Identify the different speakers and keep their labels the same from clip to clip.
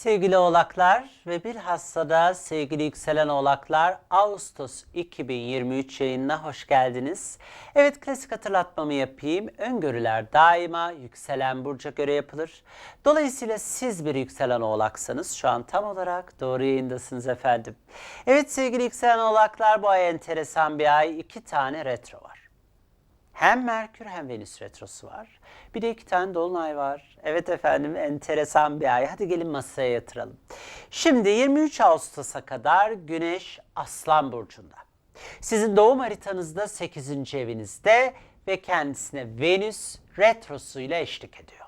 Speaker 1: Sevgili oğlaklar ve bilhassa da sevgili yükselen oğlaklar Ağustos 2023 yayınına hoş geldiniz. Evet klasik hatırlatmamı yapayım. Öngörüler daima yükselen burca göre yapılır. Dolayısıyla siz bir yükselen oğlaksanız şu an tam olarak doğru yayındasınız efendim. Evet sevgili yükselen oğlaklar bu ay enteresan bir ay. iki tane retro var. Hem Merkür hem Venüs retrosu var. Bir de iki tane dolunay var. Evet efendim enteresan bir ay. Hadi gelin masaya yatıralım. Şimdi 23 Ağustos'a kadar Güneş Aslan Burcu'nda. Sizin doğum haritanızda 8. evinizde ve kendisine Venüs retrosuyla eşlik ediyor.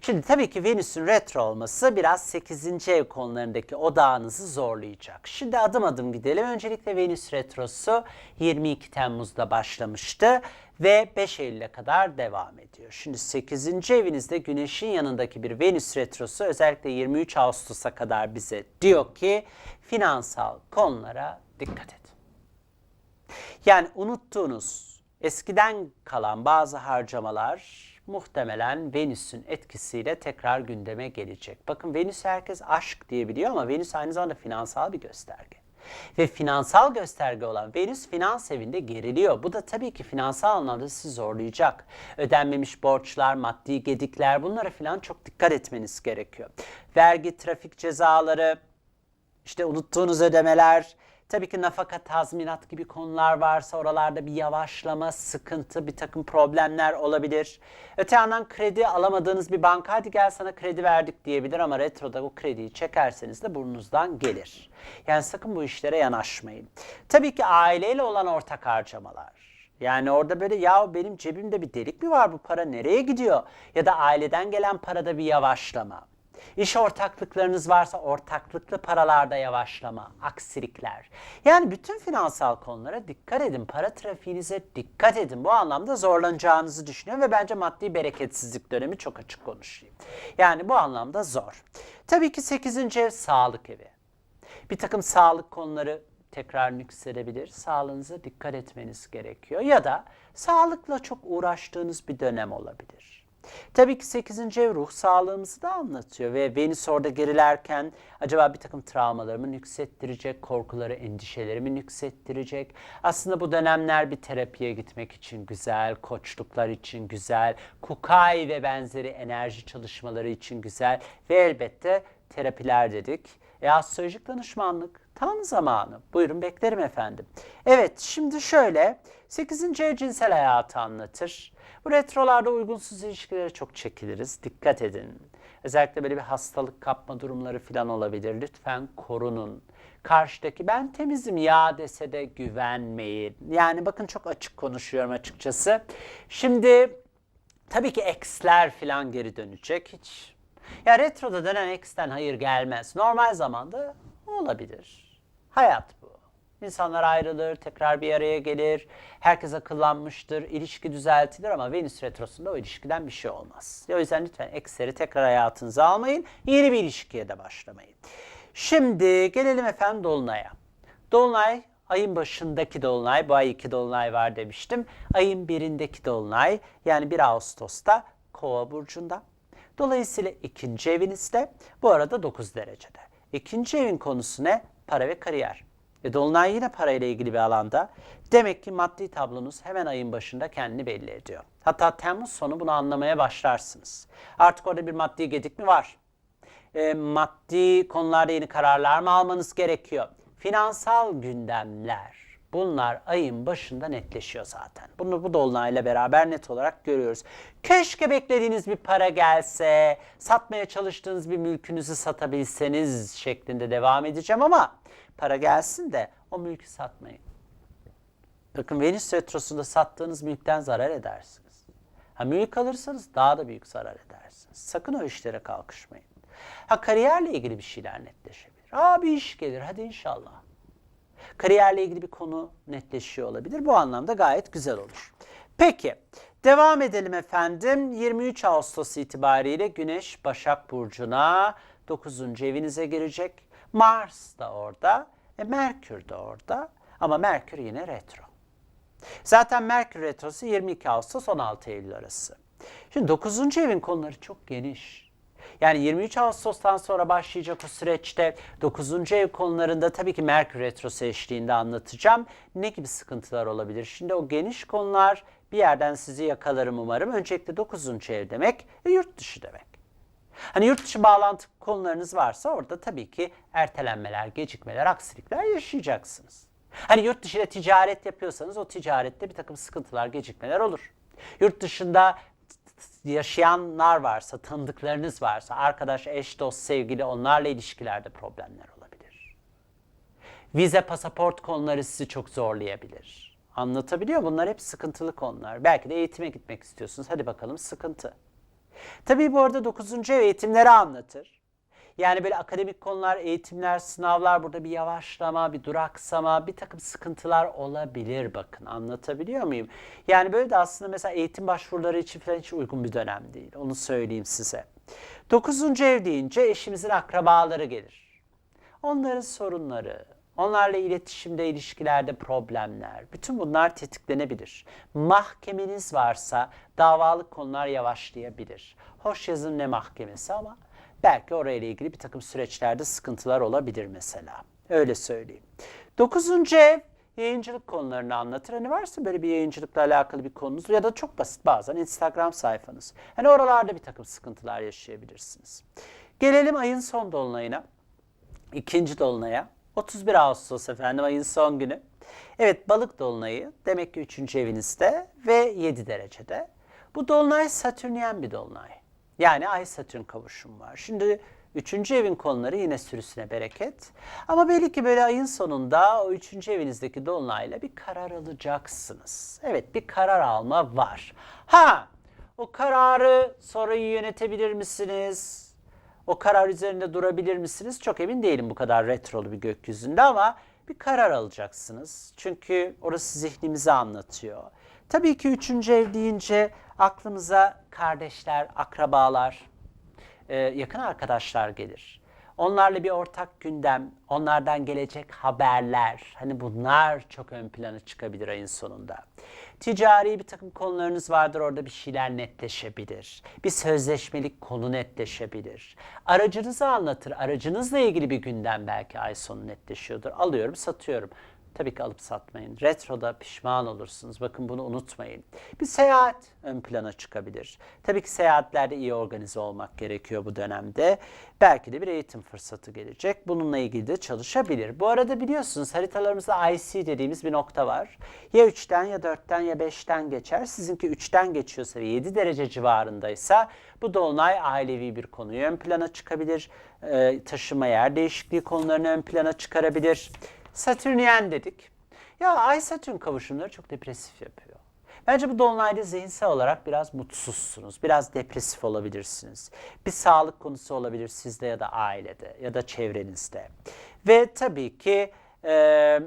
Speaker 1: Şimdi tabii ki Venüs'ün retro olması biraz 8. ev konularındaki odağınızı zorlayacak. Şimdi adım adım gidelim. Öncelikle Venüs retrosu 22 Temmuz'da başlamıştı ve 5 Eylül'e kadar devam ediyor. Şimdi 8. evinizde Güneş'in yanındaki bir Venüs retrosu özellikle 23 Ağustos'a kadar bize diyor ki finansal konulara dikkat edin. Yani unuttuğunuz eskiden kalan bazı harcamalar muhtemelen Venüs'ün etkisiyle tekrar gündeme gelecek. Bakın Venüs herkes aşk diye biliyor ama Venüs aynı zamanda finansal bir gösterge. Ve finansal gösterge olan Venüs finans evinde geriliyor. Bu da tabii ki finansal anlamda sizi zorlayacak. Ödenmemiş borçlar, maddi gedikler bunlara falan çok dikkat etmeniz gerekiyor. Vergi, trafik cezaları, işte unuttuğunuz ödemeler, tabii ki nafaka tazminat gibi konular varsa oralarda bir yavaşlama, sıkıntı, bir takım problemler olabilir. Öte yandan kredi alamadığınız bir banka hadi gel sana kredi verdik diyebilir ama retroda bu krediyi çekerseniz de burnunuzdan gelir. Yani sakın bu işlere yanaşmayın. Tabii ki aileyle olan ortak harcamalar. Yani orada böyle ya benim cebimde bir delik mi var bu para nereye gidiyor? Ya da aileden gelen parada bir yavaşlama. İş ortaklıklarınız varsa ortaklıklı paralarda yavaşlama, aksilikler. Yani bütün finansal konulara dikkat edin. Para trafiğinize dikkat edin. Bu anlamda zorlanacağınızı düşünüyorum ve bence maddi bereketsizlik dönemi çok açık konuşayım. Yani bu anlamda zor. Tabii ki 8. ev sağlık evi. Bir takım sağlık konuları tekrar nüksedebilir. Sağlığınıza dikkat etmeniz gerekiyor. Ya da sağlıkla çok uğraştığınız bir dönem olabilir. Tabii ki 8. ev ruh sağlığımızı da anlatıyor ve Venüs orada gerilerken acaba bir takım travmalarımı nüksettirecek, korkuları, endişelerimi nüksettirecek. Aslında bu dönemler bir terapiye gitmek için güzel, koçluklar için güzel, kukay ve benzeri enerji çalışmaları için güzel ve elbette terapiler dedik. E astrolojik danışmanlık tam zamanı. Buyurun beklerim efendim. Evet şimdi şöyle 8. ev cinsel hayatı anlatır. Bu retrolarda uygunsuz ilişkilere çok çekiliriz. Dikkat edin. Özellikle böyle bir hastalık kapma durumları falan olabilir. Lütfen korunun. Karşıdaki ben temizim ya dese de güvenmeyin. Yani bakın çok açık konuşuyorum açıkçası. Şimdi tabii ki eksler falan geri dönecek. Hiç ya retroda dönen X'ten hayır gelmez. Normal zamanda olabilir. Hayat bu. İnsanlar ayrılır, tekrar bir araya gelir. Herkes akıllanmıştır, ilişki düzeltilir ama Venüs retrosunda o ilişkiden bir şey olmaz. O yüzden lütfen X'leri tekrar hayatınıza almayın. Yeni bir ilişkiye de başlamayın. Şimdi gelelim efendim Dolunay'a. Dolunay ayın başındaki dolunay, bu ay iki dolunay var demiştim. Ayın birindeki dolunay yani 1 Ağustos'ta Kova burcunda. Dolayısıyla ikinci evinizde bu arada 9 derecede. İkinci evin konusu ne? Para ve kariyer. E Dolunay yine parayla ilgili bir alanda. Demek ki maddi tablonuz hemen ayın başında kendini belli ediyor. Hatta Temmuz sonu bunu anlamaya başlarsınız. Artık orada bir maddi gedik mi var? E, maddi konularda yeni kararlar mı almanız gerekiyor? Finansal gündemler. Bunlar ayın başında netleşiyor zaten. Bunu bu dolunayla beraber net olarak görüyoruz. Keşke beklediğiniz bir para gelse, satmaya çalıştığınız bir mülkünüzü satabilseniz şeklinde devam edeceğim ama para gelsin de o mülkü satmayın. Bakın Venüs retrosunda sattığınız mülkten zarar edersiniz. Ha mülk alırsanız daha da büyük zarar edersiniz. Sakın o işlere kalkışmayın. Ha kariyerle ilgili bir şeyler netleşebilir. Aa bir iş gelir hadi inşallah. Kariyerle ilgili bir konu netleşiyor olabilir. Bu anlamda gayet güzel olur. Peki devam edelim efendim. 23 Ağustos itibariyle Güneş Başak Burcu'na 9. evinize girecek. Mars da orada. E, Merkür de orada. Ama Merkür yine retro. Zaten Merkür retrosu 22 Ağustos 16 Eylül arası. Şimdi 9. evin konuları çok geniş. Yani 23 Ağustos'tan sonra başlayacak o süreçte 9. ev konularında tabii ki Merkür Retrosu eşliğinde anlatacağım. Ne gibi sıkıntılar olabilir? Şimdi o geniş konular bir yerden sizi yakalarım umarım. Öncelikle 9. ev demek yurt dışı demek. Hani yurt dışı bağlantı konularınız varsa orada tabii ki ertelenmeler, gecikmeler, aksilikler yaşayacaksınız. Hani yurt dışıyla ticaret yapıyorsanız o ticarette bir takım sıkıntılar, gecikmeler olur. Yurt dışında yaşayanlar varsa, tanıdıklarınız varsa, arkadaş, eş, dost, sevgili onlarla ilişkilerde problemler olabilir. Vize, pasaport konuları sizi çok zorlayabilir. Anlatabiliyor? Bunlar hep sıkıntılı konular. Belki de eğitime gitmek istiyorsunuz. Hadi bakalım sıkıntı. Tabii bu arada 9. ev eğitimleri anlatır. Yani böyle akademik konular, eğitimler, sınavlar burada bir yavaşlama, bir duraksama, bir takım sıkıntılar olabilir bakın. Anlatabiliyor muyum? Yani böyle de aslında mesela eğitim başvuruları için falan hiç uygun bir dönem değil. Onu söyleyeyim size. 9. ev deyince eşimizin akrabaları gelir. Onların sorunları, onlarla iletişimde, ilişkilerde problemler, bütün bunlar tetiklenebilir. Mahkemeniz varsa davalık konular yavaşlayabilir. Hoş yazın ne mahkemesi ama belki orayla ilgili bir takım süreçlerde sıkıntılar olabilir mesela. Öyle söyleyeyim. Dokuzuncu ev yayıncılık konularını anlatır. Hani varsa böyle bir yayıncılıkla alakalı bir konunuz ya da çok basit bazen Instagram sayfanız. Hani oralarda bir takım sıkıntılar yaşayabilirsiniz. Gelelim ayın son dolunayına. ikinci dolunaya. 31 Ağustos efendim ayın son günü. Evet balık dolunayı demek ki 3. evinizde ve 7 derecede. Bu dolunay satürnyen bir dolunay. Yani ay satürn kavuşum var. Şimdi 3. evin konuları yine sürüsüne bereket. Ama belli ki böyle ayın sonunda o 3. evinizdeki dolunayla bir karar alacaksınız. Evet bir karar alma var. Ha o kararı sonra yönetebilir misiniz? O karar üzerinde durabilir misiniz? Çok emin değilim bu kadar retrolu bir gökyüzünde ama bir karar alacaksınız. Çünkü orası zihnimizi anlatıyor. Tabii ki üçüncü ev deyince aklımıza kardeşler, akrabalar, e, yakın arkadaşlar gelir. Onlarla bir ortak gündem, onlardan gelecek haberler, hani bunlar çok ön plana çıkabilir ayın sonunda. Ticari bir takım konularınız vardır orada bir şeyler netleşebilir. Bir sözleşmelik konu netleşebilir. Aracınızı anlatır, aracınızla ilgili bir gündem belki ay sonu netleşiyordur. Alıyorum, satıyorum. Tabii ki alıp satmayın. Retroda pişman olursunuz. Bakın bunu unutmayın. Bir seyahat ön plana çıkabilir. Tabii ki seyahatlerde iyi organize olmak gerekiyor bu dönemde. Belki de bir eğitim fırsatı gelecek. Bununla ilgili de çalışabilir. Bu arada biliyorsunuz haritalarımızda IC dediğimiz bir nokta var. Ya 3'ten ya 4'ten ya 5'ten geçer. Sizinki 3'ten geçiyorsa ve 7 derece civarındaysa bu dolunay ailevi bir konuyu ön plana çıkabilir. Ee, taşıma yer değişikliği konularını ön plana çıkarabilir. Satürnyen dedik. Ya Ay Satürn kavuşumları çok depresif yapıyor. Bence bu dolunayda zihinsel olarak biraz mutsuzsunuz. Biraz depresif olabilirsiniz. Bir sağlık konusu olabilir sizde ya da ailede ya da çevrenizde. Ve tabii ki e,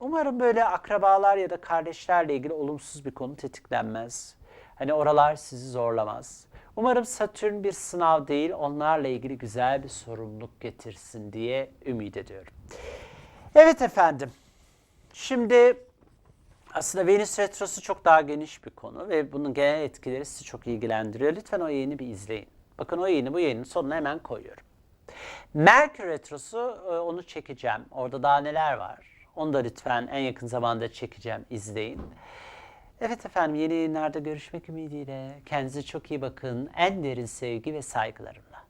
Speaker 1: umarım böyle akrabalar ya da kardeşlerle ilgili olumsuz bir konu tetiklenmez. Hani oralar sizi zorlamaz. Umarım Satürn bir sınav değil, onlarla ilgili güzel bir sorumluluk getirsin diye ümit ediyorum. Evet efendim. Şimdi aslında Venüs Retrosu çok daha geniş bir konu ve bunun genel etkileri sizi çok ilgilendiriyor. Lütfen o yayını bir izleyin. Bakın o yayını bu yayının sonuna hemen koyuyorum. Merkür Retrosu e, onu çekeceğim. Orada daha neler var? Onu da lütfen en yakın zamanda çekeceğim. izleyin. Evet efendim yeni yayınlarda görüşmek ümidiyle. Kendinize çok iyi bakın. En derin sevgi ve saygılarımla.